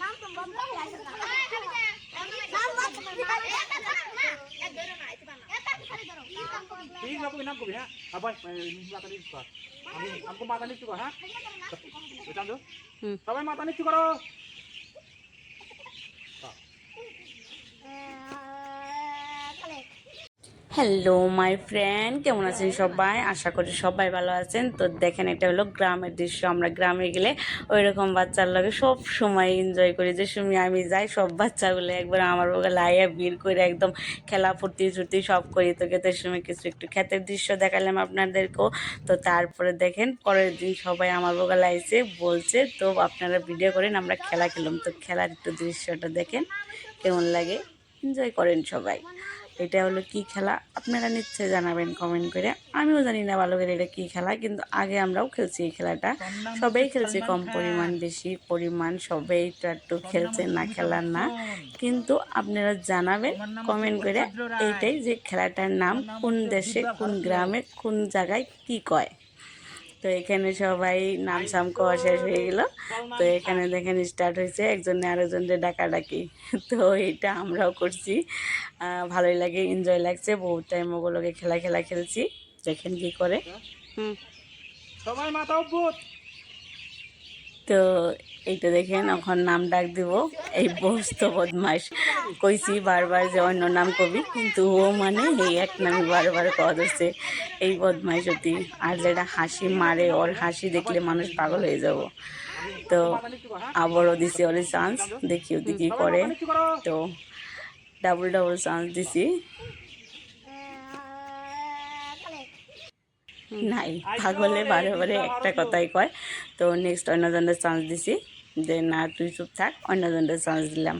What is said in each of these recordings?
নাম তো বদলা হয়ে আছে নাম Tingin ako inang ko ha. Abay, may mata nito ka. Ami, amko mata nito ka ha. Betul hello my friend কেমন আছেন সবাই? আশা করি সবাই ভালো আছেন। তো দেখেন, এটা হলো গ্রামের দৃশ্য। আমরা গ্রামে গেলে ওই রকম বাচ্চার লগে সব সময় এনজয় করি। যে সময় আমি যাই, সব বাচ্চাগুলো একবার আমার বগে লাইয়া ভিড় করে একদম খেলা, ফুর্তি ফুর্তি সব করি। তো খেতে সময় কিছু একটু ক্ষেতের দৃশ্য দেখালাম আপনাদেরকেও। তো তারপরে দেখেন, পরের দিন সবাই আমার বগে লাইছে, বলছে, তো আপনারা ভিডিও করেন, আমরা খেলা খেলাম। তো খেলার একটু দৃশ্যটা দেখেন, কেমন লাগে? এনজয় করেন সবাই। এটা হলো কি খেলা? আপনারা নিশ্চয়ই জানাবেন কমেন্ট করে। আমিও জানি না ভালো করে এটা কি খেলা, কিন্তু আগে আমরাও খেলছি এই খেলাটা। সবাই খেলছে কম পরিমাণ, বেশি পরিমাণ, সবাই একটু একটু খেলছে না খেলার না। কিন্তু আপনারা জানাবেন কমেন্ট করে এইটাই যে খেলাটার নাম, কোন দেশে, কোন গ্রামে, কোন জায়গায় কি কয়। তো এখানে সবাই নাম সাম কোয়া শেষ হয়ে গেল। তো এখানে দেখেন স্টার্ট হয়েছে একজনে আরেকজনের ডাকাডাকি। তো এটা আমরাও করছি। ভালোই লাগে এনজয় লাগছে। বহুত টাইম ওগুলোকে খেলা খেলা খেলছি। দেখেন কি করে। হুম। সবাই মাথা. তো এইটা দেখেন, এখন নাম ডাক দিব। এই বস্ত বদমাস কইছি বারবার যে অন্য নাম কবি, কিন্তু ও মানে এই এক নামে বারবার কওয়া ধরছে এই বদমাস অতি। আর যেটা হাসি মারে, ওর হাসি দেখলে মানুষ পাগল হয়ে যাব। তো আবারও দিছি ওর চান্স দেখি ওদি কি করে. তো ডাবল ডাবল চান্স দিছি। নাই পাগলে বারে বারে একটা কথাই কয়। তো নেক্সট অন্যজনের চান্স দিছি। যে না তুই চুপ থাক অন্যজনের চান্স দিলাম।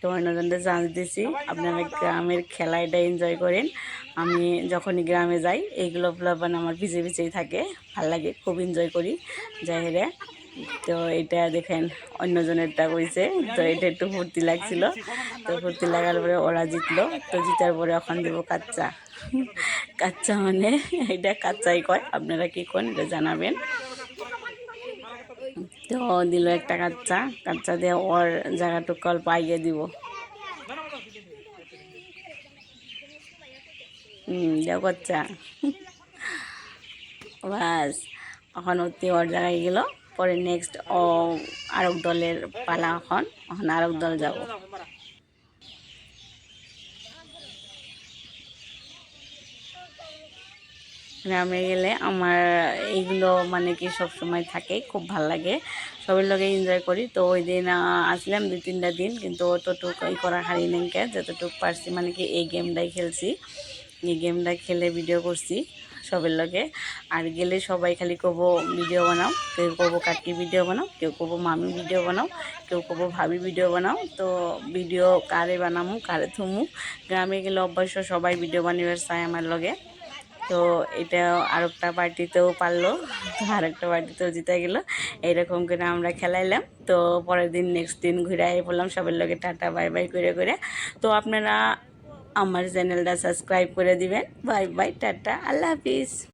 তো অন্যজনদের চান্স দিছি। আপনারা গ্রামের খেলা এটা এনজয় করেন। আমি যখনই গ্রামে যাই এইগুলো প্লাবান আমার পিছে পিছেই থাকে। ভালো লাগে খুব এনজয় করি যাই হেরে তো এটা দেখেন অন্যজনেরটা কইছে। তো এটা একটু ফুর্তি লাগছিল। তো ফুর্তি লাগার পরে ওরা জিতলো। তো জিতার পরে এখন দেবো কাচ্চা। কাচ্চা মানে এটা কাচ্চাই কয়। আপনারা কি কোন এটা জানাবেন? তো দিল একটা কাচ্চা কাচ্চা দিয়ে ওর জায়গাটুকু অল্প আইয়ে দিব। হুম, দেও কাচ্চা বাস, এখন অতি ওর জায়গায় গেল। পরে নেক্সট ও আরেক দলের পালা এখন। এখন আরেক দল যাব। গ্রামে গেলে আমার এইগুলো মানে কি সব সময় থাকে, খুব ভালো লাগে। সবার লগে এনজয় করি। তো ওই দিন আসলাম দুই তিনটা দিন, কিন্তু অতটুক এই করা হারি নেনকে যতটুক পারছি। মানে কি এই গেমটাই খেলছি। এই গেমটা খেলে ভিডিও করছি সবের লগে। আর গেলে সবাই খালি কব ভিডিও বানাও, কেউ কব কাকি ভিডিও বানাও, কেউ কব মামি ভিডিও বানাও, কেউ কব ভাবি ভিডিও বানাও। তো ভিডিও কারে বানামু, কারে থুমু? গ্রামে গেলে অবশ্য সবাই ভিডিও বানিবার চায় আমার লগে। তো এটা আরেকটা পার্টিতেও পারল, আরেকটা পার্টিতেও জিতে গেল। এইরকম করে আমরা খেলাইলাম। তো পরের দিন নেক্সট দিন ঘুরে বললাম, সবার লোকে টাটা, বাই বাই করে করে। তো আপনারা আমার চ্যানেলটা সাবস্ক্রাইব করে দিবেন। বাই বাই, টাটা, আল্লাহ হাফিজ।